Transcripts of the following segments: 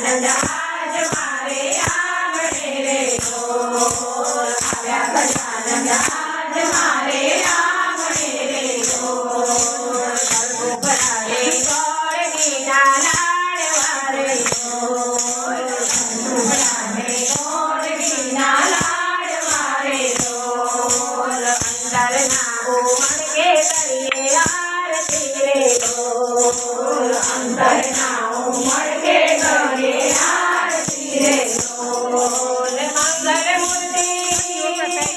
આવ્યા ગજાનંદ આજ મારે આંગણે રે આવ્યા ગજાનંદ આજ મારે આંગણે રે ભરાવે ગોળ ઘીના લાડવા રે ઢોલ ગરબો ભરાવે ગોળ ઘીના લાડવા રે ઢોલ અંદર ના ઉમળ કે કરીએ આરતી રે અંદર ના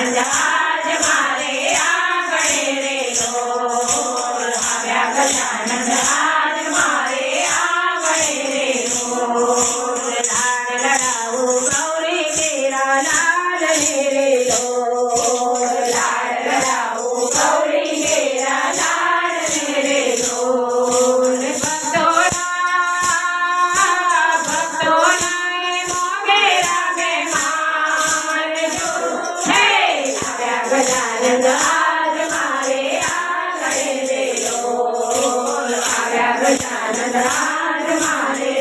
આવ્યા गजानन राज मारे